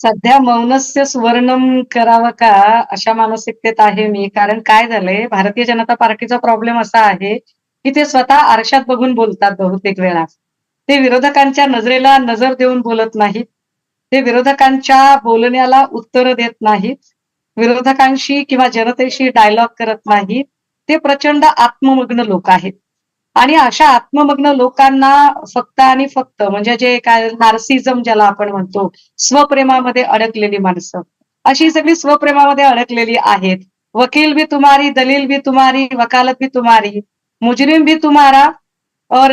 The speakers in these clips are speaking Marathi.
सध्या मौनस्य सुवर्णम करावं का? अशा मानसिकतेत आहे मी. कारण काय झालंय? भारतीय जनता पार्टीचा प्रॉब्लेम असा आहे की ते स्वतः आरशात बघून बोलतात बहुतेक वेळा. ते विरोधकांच्या नजरेला नजर देऊन बोलत नाहीत. ते विरोधकांच्या बोलण्याला उत्तर देत नाहीत. विरोधकांशी किंवा जनतेशी डायलॉग करत नाहीत. ते प्रचंड आत्ममग्न लोक आहेत. आणि अशा आत्ममग्न लोकांना फक्त आणि फक्त म्हणजे जे काय नार्सिझम ज्याला आपण म्हणतो स्वप्रेमामध्ये अडकलेली माणसं. अशी सगळी स्वप्रेमामध्ये अडकलेली आहेत. वकील भी तुम्हारी दलील भी तुम्हारी वकालत भी तुम्हारी मुजरिम भी तुम्हारा और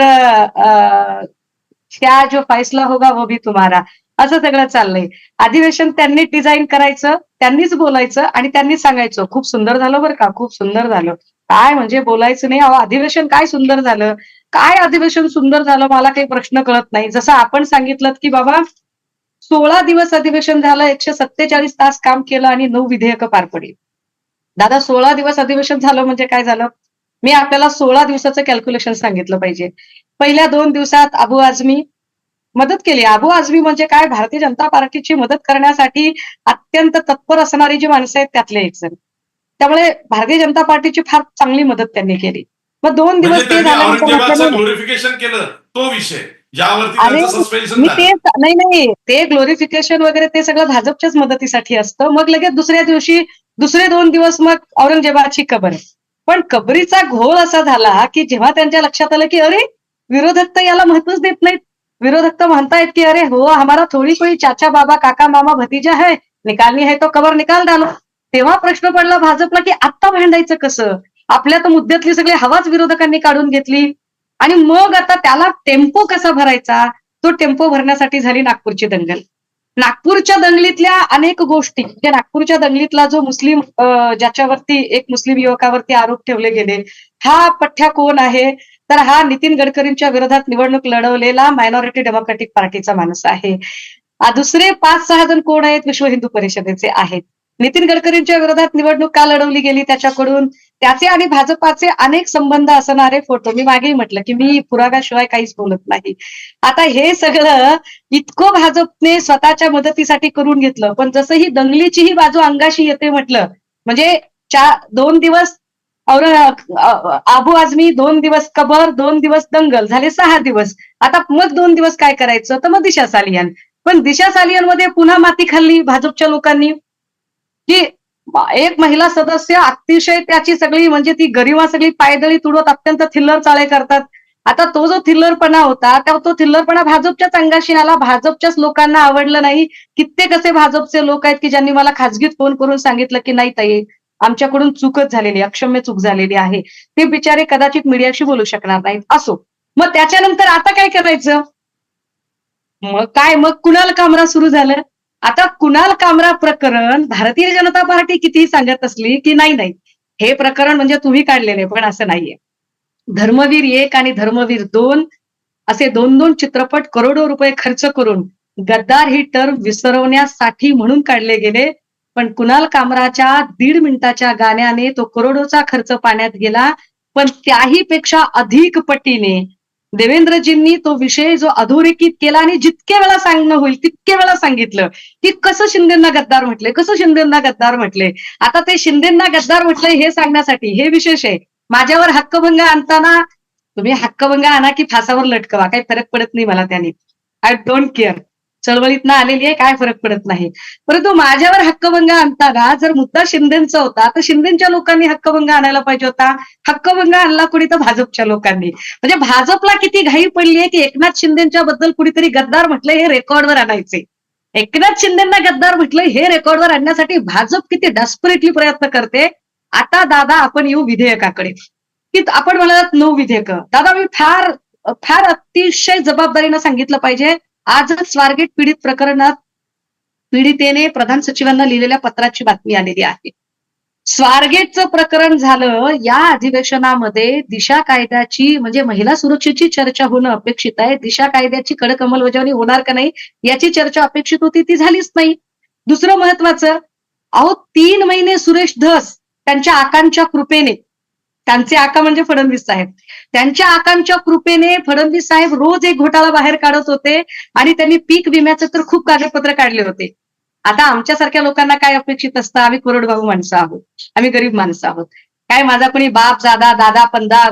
त्या जो फैसला होगा वो भी तुम्हारा. असं सगळं चाललंय. अधिवेशन त्यांनी डिझाईन करायचं त्यांनीच बोलायचं आणि त्यांनीच सांगायचं. खूप सुंदर झालं बरं का खूप सुंदर झालं. काय म्हणजे बोलायचं नाही. अहो अधिवेशन काय सुंदर झालं? काय अधिवेशन सुंदर झालं? मला काही प्रश्न कळत नाही. जसं आपण सांगितलं की बाबा सोळा दिवस अधिवेशन झालं एकशे सत्तेचाळीस तास काम केलं आणि नऊ विधेयकं पार पडली. दादा सोळा दिवस अधिवेशन झालं म्हणजे काय झालं? मी आपल्याला सोळा दिवसाचं कॅल्क्युलेशन सांगितलं पाहिजे. पहिल्या दोन दिवसात अबू आझमी मदत केली. अबू आझमी म्हणजे काय? भारतीय जनता पार्टीची मदत करण्यासाठी अत्यंत तत्पर असणारी जी माणसं आहेत त्यातले एक जण. त्यामुळे भारतीय जनता पार्टीची फार चांगली मदत त्यांनी केली. मग दोन म्हणजे दिवस ते झाल्यानंतर म्हटलं, ग्लोरिफिकेशन केलं तो विषय. मी झालं. ते नाही नाही. ते ग्लोरिफिकेशन वगैरे ते सगळं भाजपच्याच मदतीसाठी असतं. मग लगेच दुसऱ्या दिवशी दुसरे दोन दिवस मग औरंगजेबाची कबर. पण कबरीचा घोळ असा झाला की जेव्हा त्यांच्या लक्षात आलं की अरे विरोधक तर याला महत्वच देत नाहीत. विरोधक तर म्हणतायत की अरे हो हमारा थोडी कोई चाचा बाबा काका मामा भतीजा है निकालनी है तो कबर निकाल डालो. तेव्हा प्रश्न पडला भाजपला की आत्ता भांडायचं कसं? आपल्या तर मुद्द्यातली सगळी हवाच विरोधकांनी काढून घेतली. आणि मग आता त्याला टेम्पो कसा भरायचा? तो टेम्पो भरण्यासाठी झाली नागपूरची दंगल. नागपूरच्या दंगलीतल्या अनेक गोष्टी म्हणजे नागपूरच्या दंगलीतला जो मुस्लिम ज्याच्यावरती एक मुस्लिम युवकावरती आरोप ठेवले गेले हा पठ्ठ्या कोण आहे? तर हा नितीन गडकरींच्या विरोधात निवडणूक लढवलेला मायनॉरिटी डेमोक्रॅटिक पार्टीचा माणूस आहे. दुसरे पाच सहा जण कोण आहेत? विश्व हिंदू परिषदेचे आहेत. नितीन गडकरींच्या विरोधात निवडणूक का लढवली गेली त्याच्याकडून? त्याचे आणि भाजपाचे अनेक संबंध असणारे फोटो मी मागेही म्हटलं की मी पुराव्याशिवाय काहीच बोलत नाही. आता हे सगळं इतकं भाजपने स्वतःच्या मदतीसाठी करून घेतलं. पण जसं ही दंगलीची ही बाजू अंगाशी येते म्हटलं म्हणजे चार दोन दिवस और आबू आझमी दोन दिवस कबर दोन दिवस दंगल झाले सहा दिवस. आता मग दोन दिवस काय करायचं? तर मग दिशा सालियन. पण दिशा सालियनमध्ये पुन्हा माती खाल्ली भाजपच्या लोकांनी. की एक महिला सदस्य अतिशय त्याची सगळी म्हणजे ती गरिमा सगळी पायदळी तुडवत अत्यंत थिल्लर चाळे करतात. आता तो जो थिल्लरपणा होता त्या तो थिल्लरपणा भाजपच्याच अंगाशी आला. भाजपच्याच लोकांना आवडलं नाही. कित्येक असे भाजपचे लोक आहेत की ज्यांनी मला खासगीत फोन करून सांगितलं की नाही ताई आमच्याकडून चूकच झालेली अक्षम्य चूक झालेली आहे. ते बिचारे कदाचित मीडियाशी बोलू शकणार नाहीत. असो. मग त्याच्यानंतर आता काय करायचं? मग काय? मग कुणाल कामरा सुरू झालं? आता कुणाल कामरा प्रकरण भारतीय जनता पार्टी कितीही सांगत असली की नाही नाही. हे प्रकरण म्हणजे तुम्ही काढलेले पण असं नाहीये. धर्मवीर एक आणि धर्मवीर दोन असे दोन दोन चित्रपट करोडो रुपये खर्च करून गद्दार ही टर्म विसरवण्यासाठी म्हणून काढले गेले पण कुणाल कामराच्या दीड मिनिटाच्या गाण्याने तो करोडोचा खर्च पाण्यात गेला पण त्याही पेक्षा अधिक पटीने देवेंद्रजींनी तो विषय जो अधोरेखित केला आणि जितके वेळा सांगणं होईल तितके वेळा सांगितलं. की कसं शिंदेना गद्दार म्हटले कसं शिंदेना गद्दार म्हटले? आता ते शिंदेना गद्दार म्हटलंय हे सांगण्यासाठी हे विशेष आहे. माझ्यावर हक्कभंग आणताना तुम्ही हक्कभंग आणा की फासावर लटकवा काही फरक पडत नाही मला त्याने. आय डोंट केअर चळवळीतनं आलेली आहे काय फरक पडत नाही. परंतु माझ्यावर हक्कभंग आणताना जर मुद्दा शिंदेचा होता तर शिंदेच्या लोकांनी हक्कभंग आणायला पाहिजे होता. हक्कभंग आणला कुणी तर भाजपच्या लोकांनी. म्हणजे भाजपला किती घाई पडली आहे की एकनाथ शिंदेच्या बद्दल कुणीतरी गद्दार म्हटलंय हे रेकॉर्डवर आणायचे. एकनाथ शिंदेना गद्दार म्हटलंय हे रेकॉर्डवर आणण्यासाठी भाजप किती डेस्परेटली प्रयत्न करते. आता दादा आपण येऊ विधेयकाकडे. की आपण म्हणालात नऊ विधेयक. दादा मी फार फार अतिशय जबाबदारीनं सांगितलं पाहिजे. आजच स्वारगेट पीडित प्रकरणात पीडितेने प्रधान सचिवांना लिहिलेल्या पत्राची बातमी आलेली आहे. स्वारगेटचं प्रकरण झालं या अधिवेशनामध्ये दिशा कायद्याची म्हणजे महिला सुरक्षेची चर्चा होणं अपेक्षित आहे. दिशा कायद्याची कडक अंमलबजावणी होणार का नाही याची चर्चा अपेक्षित होती ती झालीच नाही. दुसरं महत्वाचं अहो तीन महिने सुरेश धस त्यांच्या आकांक्षा कृपेने त्यांचे आका म्हणजे फडणवीस साहेब. त्यांच्या आकांच्या कृपेने फडणवीस साहेब रोज एक घोटाळा बाहेर काढत होते आणि त्यांनी पीक विम्याचे तर खूप कागदपत्र काढले होते. आता आमच्यासारख्या लोकांना काय अपेक्षित असतं? आम्ही कोरडभाऊ माणसं आहोत. आम्ही गरीब माणसं आहोत. काय माझा कोणी बाप दादा दादा पंदा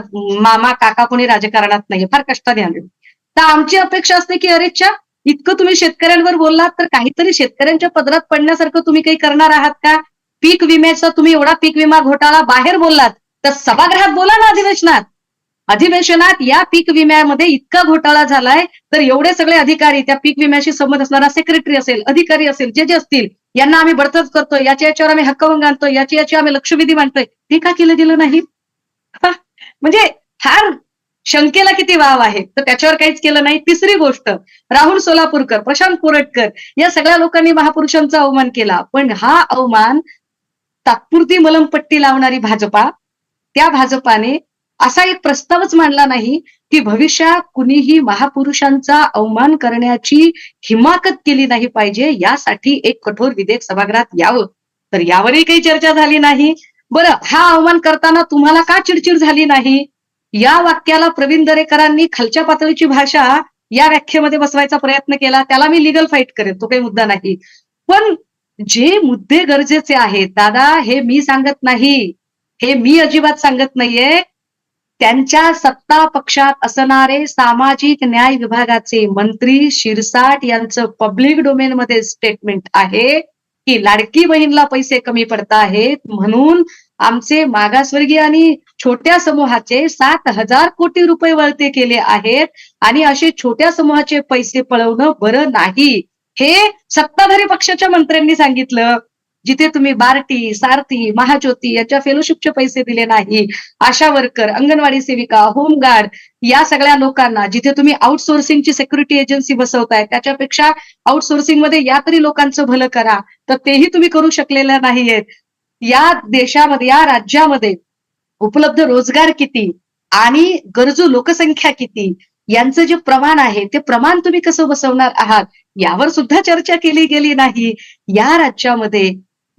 मामा काका कोणी राजकारणात नाही फार कष्टाने आले तर आमची अपेक्षा असते की अरेच्छा इतकं तुम्ही शेतकऱ्यांवर बोललात तर काहीतरी शेतकऱ्यांच्या पदरात पडण्यासारखं तुम्ही काही करणार आहात का? पीक विम्याचा तुम्ही एवढा पीक विमा घोटाळा बाहेर बोललात. तर सभागृहात बोला ना अधिवेशनात. अधिवेशनात या पीक विम्यामध्ये इतका घोटाळा झालाय तर एवढे सगळे अधिकारी त्या पीक विम्याशी संबंध असणारा सेक्रेटरी असेल अधिकारी असेल जे जे असतील यांना आम्ही बडतच करतोय याच्या याच्यावर आम्ही हक्कभंग आणतोय याची याची आम्ही लक्षवेधी मांडतोय. ते का केलं गेलं नाही? म्हणजे फार शंकेला किती वाव आहे. तर त्याच्यावर काहीच केलं नाही. तिसरी गोष्ट राहुल सोलापूरकर प्रशांत कोरटकर या सगळ्या लोकांनी महापुरुषांचा अवमान केला. पण हा अवमान तात्पुरती मलमपट्टी लावणारी भाजपा त्या भाजपाने असा एक प्रस्तावच मांडला नाही की भविष्यात कुणीही महापुरुषांचा अवमान करण्याची हिमाकत केली नाही पाहिजे यासाठी एक कठोर विधेयक सभागृहात यावं. तर यावरही काही चर्चा झाली नाही. बरं हा अवमान करताना तुम्हाला का चिडचिड झाली नाही? या वाक्याला प्रवीण दरेकरांनी खालच्या पातळीची भाषा या व्याख्येमध्ये बसवायचा प्रयत्न केला. त्याला मी लिगल फाईट करेन तो काही मुद्दा नाही. पण जे मुद्दे गरजेचे आहेत दादा हे मी सांगत नाही. हे मी अजिबात सांगत नाहीये. त्यांच्या सत्ता पक्षात असणारे सामाजिक न्याय विभागाचे मंत्री शिरसाट यांचं पब्लिक डोमेन मध्ये स्टेटमेंट आहे की लाडकी बहीणला पैसे कमी पडत आहेत म्हणून आमचे मागासवर्गीय आणि छोट्या समूहाचे सात हजार कोटी रुपये वळते केले आहेत आणि असे छोट्या समूहाचे पैसे पळवणं बरं नाही. हे सत्ताधारी पक्षाच्या मंत्र्यांनी सांगितलं. जिथे तुम्ही बार्टी सारथी महाज्योती याच्या फेलोशिपचे पैसे दिले नाही आशा वर्कर अंगणवाडी सेविका होमगार्ड या सगळ्या लोकांना जिथे तुम्ही आउटसोर्सिंगची सेक्युरिटी एजन्सी बसवताय त्याच्यापेक्षा आउटसोर्सिंगमध्ये या तरी लोकांचं भलं करा. तर तेही तुम्ही करू शकलेलं नाहीयेत. या देशामध्ये या राज्यामध्ये उपलब्ध रोजगार किती आणि गरजू लोकसंख्या किती यांचं जे प्रमाण आहे ते प्रमाण तुम्ही कसं बसवणार आहात? यावर सुद्धा चर्चा केली गेली नाही. या राज्यामध्ये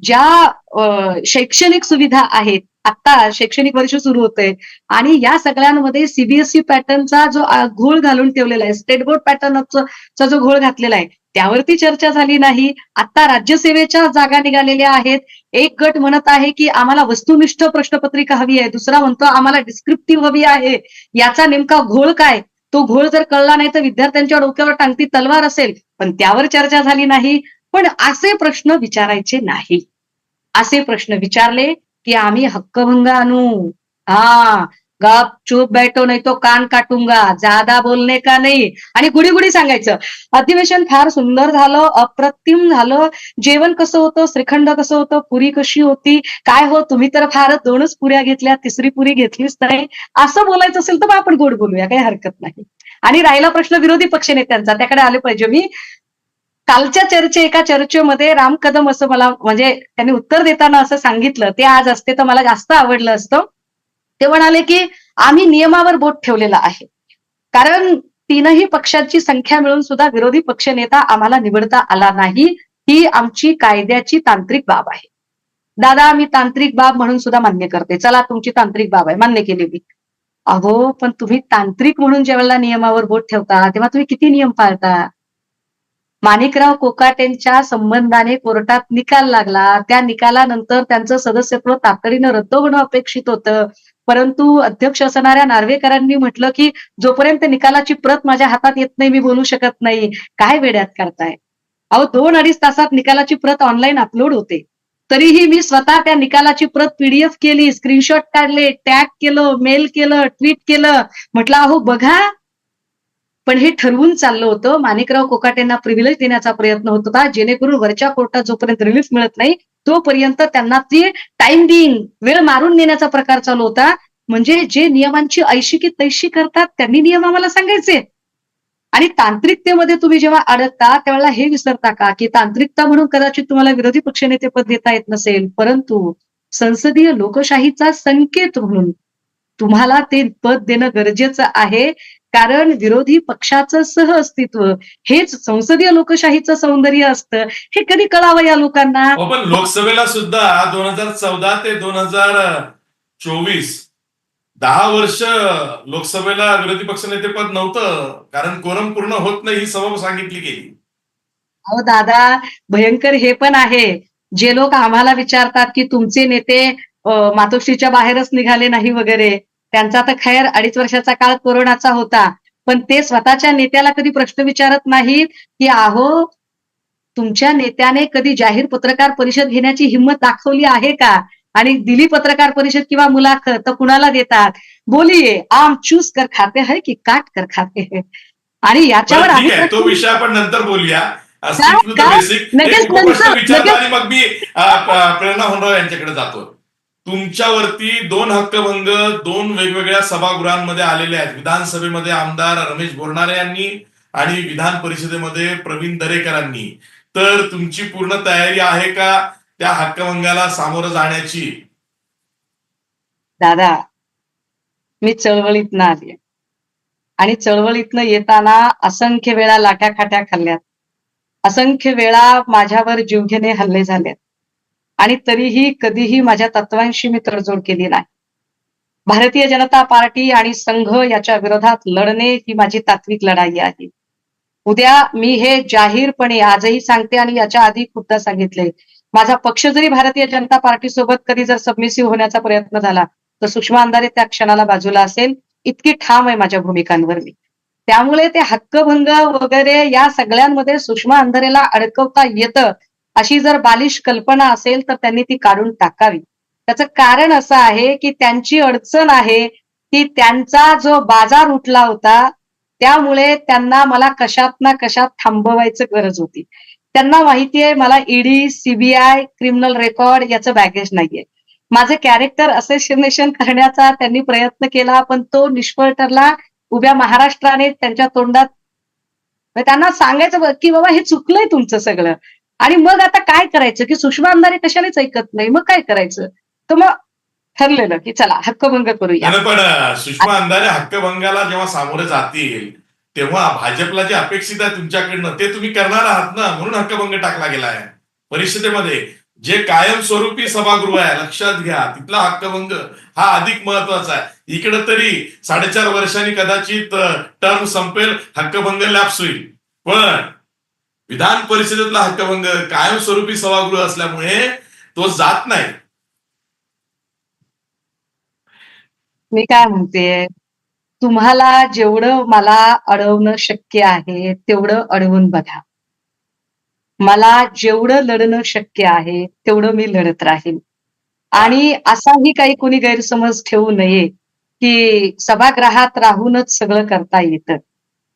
ज्या शैक्षणिक सुविधा आहेत आता शैक्षणिक वर्ष सुरू होतंय आणि या सगळ्यांमध्ये सीबीएसई पॅटर्नचा जो घोळ घालून ठेवलेला आहे स्टेट बोर्ड पॅटर्नचा जो घोळ घातलेला आहे त्यावरती चर्चा झाली नाही. आता राज्यसेवेच्या जागा निघालेल्या आहेत. एक गट म्हणत आहे की आम्हाला वस्तुनिष्ठ प्रश्नपत्रिका हवी आहे. दुसरा म्हणतो आम्हाला डिस्क्रिप्टिव्ह हवी आहे. याचा नेमका घोळ काय? तो घोळ जर कळला नाही तर विद्यार्थ्यांच्या डोक्यावर टांगती तलवार असेल. पण त्यावर चर्चा झाली नाही. पण असे प्रश्न विचारायचे नाही. असे प्रश्न विचारले की आम्ही हक्कभंग आणू हा गप चूप बैठो नाही तो कान काटूंगा जादा बोलणे का नाही? आणि गुडी गुडी सांगायचं. अधिवेशन फार सुंदर झालं अप्रतिम झालं. जेवण कसं होतं श्रीखंड कसं होतं पुरी कशी होती काय हो तुम्ही तर फार दोनच पुऱ्या घेतल्या तिसरी पुरी घेतलीच नाही. असं बोलायचं असेल तर मग आपण गोड बोलूया काही हरकत नाही. आणि राहिला प्रश्न विरोधी पक्षनेत्यांचा त्याकडे आले पाहिजे. मी कालच्या चर्चे एका चर्चेमध्ये राम कदम असं मला म्हणजे त्यांनी उत्तर देताना असं सांगितलं. ते आज असते तर मला जास्त आवडलं असतं. ते म्हणाले की आम्ही नियमावर बोट ठेवलेला आहे. कारण तीनही पक्षांची संख्या मिळून सुद्धा विरोधी पक्षनेता आम्हाला निवडता आला नाही. ही आमची कायद्याची तांत्रिक बाब आहे. दादा आम्ही तांत्रिक बाब म्हणून सुद्धा मान्य करते. चला तुमची तांत्रिक बाब आहे. मान्य केली मी. अहो पण तुम्ही तांत्रिक म्हणून ज्यावेळेला नियमावर बोट ठेवता तेव्हा तुम्ही किती नियम पाळता? माणिकराव कोकाटेंच्या संबंधाने कोर्टात निकाल लागला. त्या निकालानंतर त्यांचं सदस्यत्व तातडीनं रद्द होणं अपेक्षित होतं. परंतु अध्यक्ष असणाऱ्या नार्वेकरांनी म्हटलं की जोपर्यंत निकालाची प्रत माझ्या हातात येत नाही मी बोलू शकत नाही. काय वेड्यात करताय? अहो दोन अडीच तासात निकालाची प्रत ऑनलाईन अपलोड होते. तरीही मी स्वतः त्या निकालाची प्रत पीडीएफ केली स्क्रीनशॉट काढले टॅग केलं मेल केलं ट्विट केलं. म्हटलं अहो बघा पण हे ठरवून चाललं होतं. माणिकराव कोकाटेंना प्रिव्हिलेज देण्याचा प्रयत्न होत होता. जेणेकरून वरच्या कोर्टात जोपर्यंत रिलीफ मिळत नाही तोपर्यंत त्यांना ती टाइम देईन वेळ मारून नेण्याचा प्रकार चालू होता. म्हणजे जे नियमांची ऐशी की तैशी करतात त्यांनी नियम आम्हाला सांगायचे. आणि तांत्रिकतेमध्ये तुम्ही जेव्हा अडकता त्यावेळेला हे विसरता का? की तांत्रिकता म्हणून कदाचित तुम्हाला विरोधी पक्षनेते पद देता येत नसेल. परंतु संसदीय लोकशाहीचा संकेत म्हणून तुम्हाला ते पद देणं गरजेचं आहे. कारण विरोधी पक्षाचं सह अस्तित्व हेच संसदीय लोकशाहीचं सौंदर्य असतं. हे कधी कळावं या लोकांना? हो पण लोकसभेला सुद्धा दोन हजार चौदा ते दोन हजार चोवीस दहा वर्ष लोकसभेला विरोधी पक्षनेते पद नव्हतं. कारण कोरम पूर्ण होत नाही ही सबब सांगितली गेली. अहो दादा भयंकर हे पण आहे. जे लोक आम्हाला विचारतात की तुमचे नेते मातोश्रीच्या बाहेरच निघाले नाही वगैरे. त्यांचा तर खैर अडीच वर्षाचा काळ कोरोनाचा होता. पण ते स्वतःच्या नेत्याला कधी प्रश्न विचारत नाहीत की अहो तुमच्या नेत्याने कधी जाहीर पत्रकार परिषद घेण्याची हिंमत दाखवली आहे का? आणि दिली पत्रकार परिषद किंवा मुलाखत तर कुणाला देतात? बोलिये आम चूस कर खाते है की काट कर खाते है. आणि याच्यावर आम्ही आहे. तो विषय आपण नंतर बोलूया. लगेच मग मी प्रेरणा होनराव यांच्याकडे जातो तुमच्यावरती दोन हक्कभंग दोन वेगवेगळ्या सभागृहांमध्ये आलेले आहेत. विधानसभेमध्ये आमदार रमेश बोरणारे यांनी आणि विधान परिषदेमध्ये प्रवीण दरेकरांनी. तर तुमची पूर्ण तयारी आहे का त्या हक्कभंगाला सामोरं जाण्याची? दादा मी चळवळीतनं आली आणि चळवळीतनं येताना असंख्य वेळा लाट्या खाट्या खाल्ल्यात. असंख्य वेळा माझ्यावर जीवघेणे हल्ले झालेत. आणि तरीही कधीही माझ्या तत्वांशी मी तडजोड केली नाही. भारतीय जनता पार्टी आणि संघ याच्या विरोधात लढणे ही माझी तात्विक लढाई आहे. उद्या मी हे जाहीरपणे आजही सांगते आणि याच्या आधी खूपदा सांगितले. माझा पक्ष जरी भारतीय जनता पार्टी सोबत कधी जर सबमिसिव्ह होण्याचा प्रयत्न झाला तर सुषमा अंधारे त्या क्षणाला बाजूला असेल इतकी ठाम आहे माझ्या भूमिकांवर मी. त्यामुळे ते हक्कभंग वगैरे या सगळ्यांमध्ये सुषमा अंधारेला अडकवता येतं अशी जर बालिश कल्पना असेल तर त्यांनी ती काढून टाकावी. त्याचं कारण असं आहे की त्यांची अडचण आहे की त्यांचा जो बाजार उठला होता त्यामुळे त्यांना मला कशात ना कशात थांबवायचं गरज होती. त्यांना माहितीये मला ईडी सीबीआय क्रिमिनल रेकॉर्ड याचं बॅगेज नाहीये. माझे कॅरेक्टर असेसिनेशन करण्याचा त्यांनी प्रयत्न केला पण तो निष्फळ ठरला उभ्या महाराष्ट्राने त्यांच्या तोंडात म्हणजे त्यांना सांगायचं की बाबा हे चुकलंय तुमचं सगळं. आणि मग आता काय करायचं की सुषमा आमदारी कशालाच ऐकत नाही मग काय करायचं? तर मग ठरलेलं की चला हक्कभंग करूया. पण सुषमा अंधारे हक्कभंगाला जेव्हा सामोरे जातील तेव्हा भाजपला जे अपेक्षित आहे तुमच्याकडनं ते तुम्ही करणार आहात ना? म्हणून हक्कभंग टाकला गेला आहे परिषदेमध्ये जे कायमस्वरूपी सभागृह आहे लक्षात घ्या तिथला हक्कभंग हा अधिक महत्त्वाचा आहे. इकडे तरी साडेचार वर्षांनी कदाचित टर्म संपेल हक्कभंग लॅप्स होईल. पण विधान परिषदेतला हक्कभंग कायमस्वरूपी सभागृह असल्यामुळे तो जात नाही. मी काय म्हणते? तुम्हाला जेवढं मला अडवणं शक्य आहे तेवढं अडवून बघा. मला जेवढं लढणं शक्य आहे तेवढं मी लढत राहीन. आणि असाही काही कोणी गैरसमज ठेवू नये की सभागृहात राहूनच सगळं करता येतं.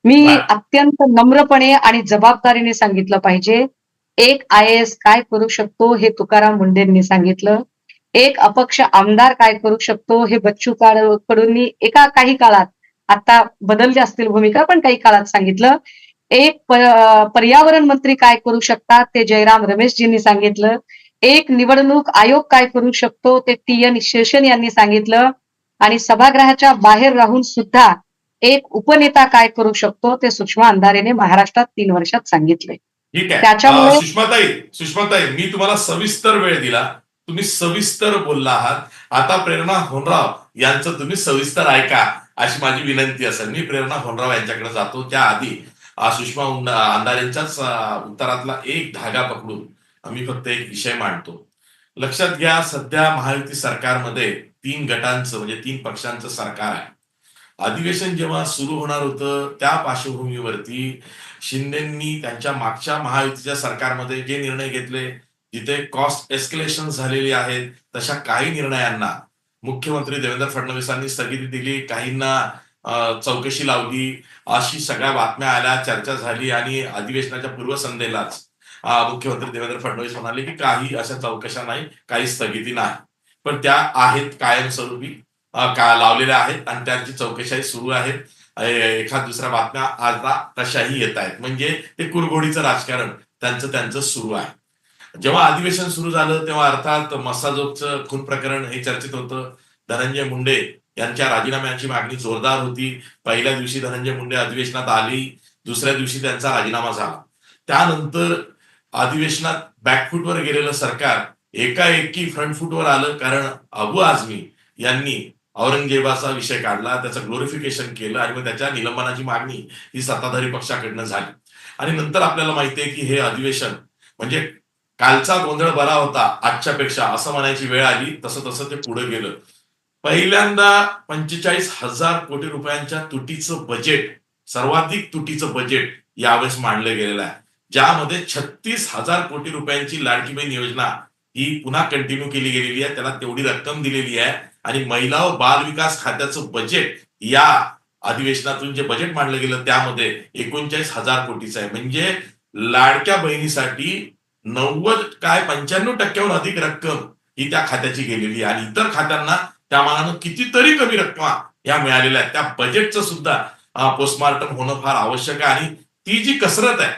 मी. अत्यंत नम्रपणे आणि जबाबदारीने सांगितलं पाहिजे. एक आय एस काय करू शकतो हे तुकाराम मुंडेंनी सांगितलं. एक अपक्ष आमदार काय करू शकतो हे बच्चू कडूंनी एका काही काळात आता बदलल्या असतील भूमिका पण काही काळात सांगितलं. एक पर्यावरण मंत्री काय करू शकतात ते जयराम रमेशजींनी सांगितलं. एक निवडणूक आयोग काय करू शकतो ते टी एन शेषन यांनी सांगितलं. आणि सभागृहाच्या बाहेर राहून सुद्धा एक उपनेता काय करू शकतो ते सुषमा अंधारेने महाराष्ट्रात तीन वर्षात सांगितले. ठीक आहे. त्याच्यामुळे- सुषमाताई सुषमाताई मी तुम्हाला सविस्तर वेळ दिला. तुम्ही सविस्तर बोलला आहात. आता प्रेरणा होनराव यांचं तुम्ही सविस्तर ऐका अशी माझी विनंती असेल. मी प्रेरणा होनराव यांच्याकडे जातो. त्या आधी सुषमा अंधारेंच्याच उत्तरातला एक धागा पकडून आम्ही फक्त एक विषय मांडतो. लक्षात घ्या सध्या महायुती सरकारमध्ये तीन गटांचं म्हणजे तीन पक्षांचं सरकार आहे. अधिवेशन जेव्हा सुरू होणार होतं त्या पार्श्वभूमीवरती शिंदेंनी त्यांच्या मागच्या महायुतीच्या सरकारमध्ये जे निर्णय घेतले जिथे कॉस्ट एस्केलेशन झालेली आहेत तशा काही निर्णयांना मुख्यमंत्री देवेंद्र फडणवीसांनी स्थगिती दिली काहींना चौकशी लावली अशी सगळ्या बातम्या आल्या चर्चा झाली आणि अधिवेशनाच्या पूर्वसंध्येलाच मुख्यमंत्री देवेंद्र फडणवीस म्हणाले की काही अशा चौकशा नाही काही स्थगिती नाही. पण त्या आहेत कायमस्वरूपी. का लावलेल्या आहेत आणि त्यांची चौकशाही सुरू आहे. एखाद दुसऱ्या बातम्या आता तशाही येत आहेत. म्हणजे ते कुरघोडीचं राजकारण त्यांचं त्यांचं सुरू आहे. जेव्हा अधिवेशन सुरू झालं तेव्हा अर्थात मसाजोगचं खून प्रकरण हे चर्चेत होतं. धनंजय मुंडे यांच्या राजीनाम्याची मागणी जोरदार होती. पहिल्या दिवशी धनंजय मुंडे अधिवेशनात आली दुसऱ्या दिवशी त्यांचा राजीनामा झाला. त्यानंतर अधिवेशनात बॅकफूटवर गेलेलं सरकार एकाएकी फ्रंट फूटवर आलं कारण अबू आझमी यांनी औरंगजेबाचा विषय काढला त्याचं ग्लोरिफिकेशन केलं आणि मग त्याच्या निलंबनाची मागणी ही सत्ताधारी पक्षाकडनं झाली. आणि नंतर आपल्याला माहिती आहे की हे अधिवेशन म्हणजे कालचा गोंधळ बरा होता आजच्यापेक्षा असं म्हणायची वेळ आली तसं तसं ते पुढे गेलं. पहिल्यांदा पंचेचाळीस हजार कोटी रुपयांच्या तुटीचं बजेट सर्वाधिक तुटीचं बजेट यावेळेस मांडलं गेलेलं आहे. ज्यामध्ये छत्तीस हजार कोटी रुपयांची लाडकी बहीण योजना ही पुन्हा कंटिन्यू केली गेलेली आहे त्याला तेवढी रक्कम दिलेली आहे. आणि महिला व बाल विकास खात्याचं बजेट या अधिवेशनातून जे बजेट मांडलं गेलं त्यामध्ये एकोणचाळीस हजार कोटीचं आहे. म्हणजे लाडक्या बहिणीसाठी नव्वद काय पंच्याण्णव टक्क्याहून अधिक रक्कम ही त्या खात्याची गेलेली आहे. आणि इतर खात्यांना त्या मानानं कितीतरी कमी रक्कमा या मिळालेल्या आहेत. त्या बजेटचं सुद्धा पोस्टमार्टम होणं फार आवश्यक आहे. आणि ती जी कसरत आहे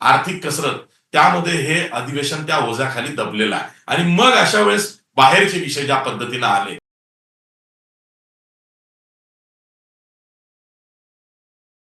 आर्थिक कसरत त्यामध्ये हे अधिवेशन त्या ओझ्याखाली दबलेलं आहे. आणि मग अशा वेळेस बाहेरचे विषय ज्या पद्धतीनं आले